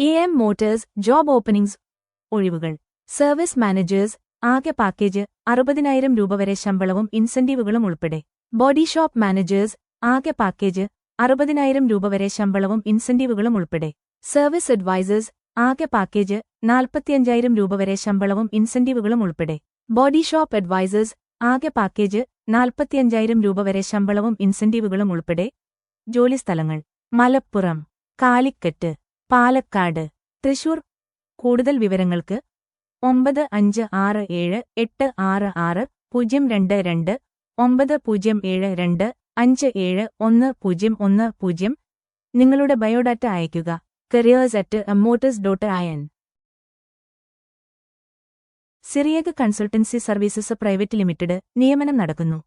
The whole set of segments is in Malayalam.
A M motors job openings ഒഴിവുകൾ. സർവീസ് മാനേജേഴ്സ് ആകെ പാക്കേജ് അറുപതിനായിരം രൂപ വരെ ശമ്പളവും ഇൻസെന്റീവുകളും ഉൾപ്പെടെ. ബോഡി ഷോപ്പ് മാനേജേഴ്സ് ആകെ പാക്കേജ് അറുപതിനായിരം രൂപ വരെ ശമ്പളവും ഇൻസെന്റീവുകളും ഉൾപ്പെടെ. സർവീസ് അഡ്വൈസേഴ്സ് ആകെ പാക്കേജ് നാൽപ്പത്തിയഞ്ചായിരം രൂപ വരെ ശമ്പളവും ഇൻസെന്റീവുകളും ഉൾപ്പെടെ. ബോഡി ഷോപ്പ് അഡ്വൈസേഴ്സ് ആകെ പാക്കേജ് നാൽപ്പത്തിയഞ്ചായിരം രൂപ വരെ ശമ്പളവും ഇൻസെന്റീവുകളും ഉൾപ്പെടെ. ജോലിസ്ഥലങ്ങൾ. മലപ്പുറം. കാലിക്കറ്റ്. പാലക്കാട്. തൃശൂർ. കൂടുതൽ വിവരങ്ങൾക്ക് ഒമ്പത് അഞ്ച് ആറ് ഏഴ് എട്ട് ആറ് ആറ് പൂജ്യം രണ്ട് രണ്ട് ഒമ്പത് പൂജ്യം ഏഴ് രണ്ട് അഞ്ച് ഏഴ് ഒന്ന് പൂജ്യം ഒന്ന് പൂജ്യം. നിങ്ങളുടെ ബയോഡാറ്റ അയയ്ക്കുക. Careers at motors dot in Cyriac consultancy services private limited നിയമനം നടക്കുന്നു.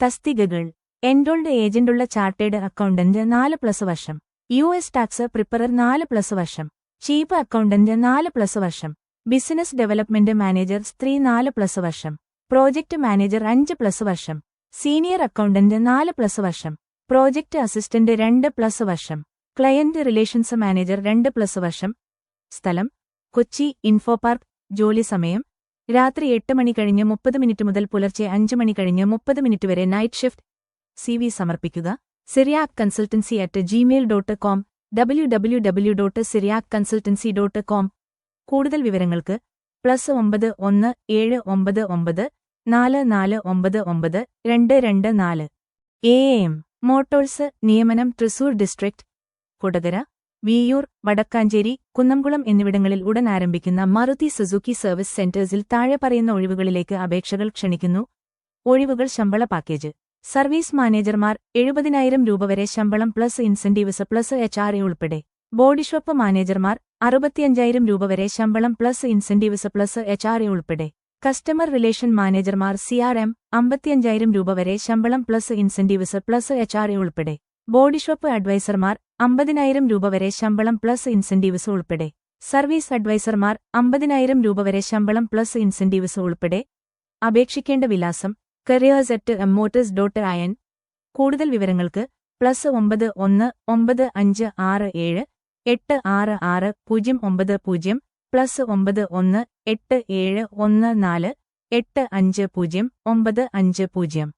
തസ്തികകൾ. എൻറോൾഡ് ഏജന്റുള്ള ചാർട്ടേഡ് അക്കൗണ്ടന്റ് നാല് പ്ലസ് വർഷം. യു എസ് ടാക്സ് പ്രിപ്പറർ നാല് പ്ലസ് വർഷം. ചീഫ് അക്കൗണ്ടന്റ് നാല് പ്ലസ് വർഷം. ബിസിനസ് ഡെവലപ്മെന്റ് മാനേജർ സ്ത്രീ നാല് പ്ലസ് വർഷം. പ്രോജക്ട് മാനേജർ അഞ്ച് പ്ലസ് വർഷം. സീനിയർ അക്കൗണ്ടന്റ് നാല് പ്ലസ് വർഷം. പ്രോജക്ട് അസിസ്റ്റന്റ് രണ്ട് പ്ലസ് വർഷം. ക്ലയന്റ് റിലേഷൻസ് മാനേജർ രണ്ട് പ്ലസ് വർഷം. സ്ഥലം കൊച്ചി ഇൻഫോ പാർക്ക് ജോലി സമയം. രാത്രി എട്ട് മണി കഴിഞ്ഞ് മുപ്പത് മിനിറ്റ് മുതൽ പുലർച്ചെ അഞ്ച് മണി കഴിഞ്ഞ് മുപ്പത് മിനിറ്റ് വരെ നൈറ്റ് ഷിഫ്റ്റ് സി സമർപ്പിക്കുക. Cyriac consultancy at Gmail dot com W W W dot Cyriac consultancy dot com കൂടുതൽ വിവരങ്ങൾക്ക് പ്ലസ് ഒമ്പത് ഒന്ന് ഏഴ് ഒമ്പത് ഒമ്പത് നാല് നാല് ഒമ്പത് ഒമ്പത് രണ്ട് രണ്ട് നാല്. എ എം മോട്ടോഴ്സ് നിയമനം തൃശൂർ ഡിസ്ട്രിക്ട് കൊടകര വിയൂർ വടക്കാഞ്ചേരി കുന്നംകുളം എന്നിവിടങ്ങളിൽ ഉടൻ ആരംഭിക്കുന്ന മറുതി സുസുക്കി സർവീസ് സെന്റേഴ്സിൽ താഴെ പറയുന്ന ഒഴിവുകളിലേക്ക് അപേക്ഷകൾ ക്ഷണിക്കുന്നു. ഒഴിവുകൾ ശമ്പള പാക്കേജ്. സർവീസ് മാനേജർമാർ എഴുപതിനായിരം രൂപ വരെ ശമ്പളം plus incentives plus H R ഉൾപ്പെടെ ബോഡിഷോപ്പ് മാനേജർമാർ അറുപത്തിയഞ്ചായിരം രൂപ വരെ ശമ്പളം plus incentives plus H R ഉൾപ്പെടെ. കസ്റ്റമർ റിലേഷൻ മാനേജർമാർ സി ആർ എം അമ്പത്തിയഞ്ചായിരം രൂപ വരെ ശമ്പളം plus incentives plus H R ഉൾപ്പെടെ ബോഡിഷോപ്പ് അഡ്വൈസർമാർ അമ്പതിനായിരം രൂപ വരെ ശമ്പളം പ്ലസ് ഇൻസെന്റീവ്സ് ഉൾപ്പെടെ. സർവീസ് അഡ്വൈസർമാർ അമ്പതിനായിരം രൂപ വരെ ശമ്പളം പ്ലസ് ഇൻസെന്റീവ്സ് ഉൾപ്പെടെ. അപേക്ഷിക്കേണ്ട വിലാസം careers at motors dot in കൂടുതൽ വിവരങ്ങൾക്ക് പ്ലസ് ഒമ്പത് ഒന്ന് ഒമ്പത് അഞ്ച് ആറ് ഏഴ് എട്ട് ആറ് ആറ് പൂജ്യം ഒമ്പത് പൂജ്യം പ്ലസ് ഒമ്പത് ഒന്ന് എട്ട് ഏഴ് ഒന്ന് നാല് എട്ട് അഞ്ച് പൂജ്യം ഒമ്പത് അഞ്ച് പൂജ്യം.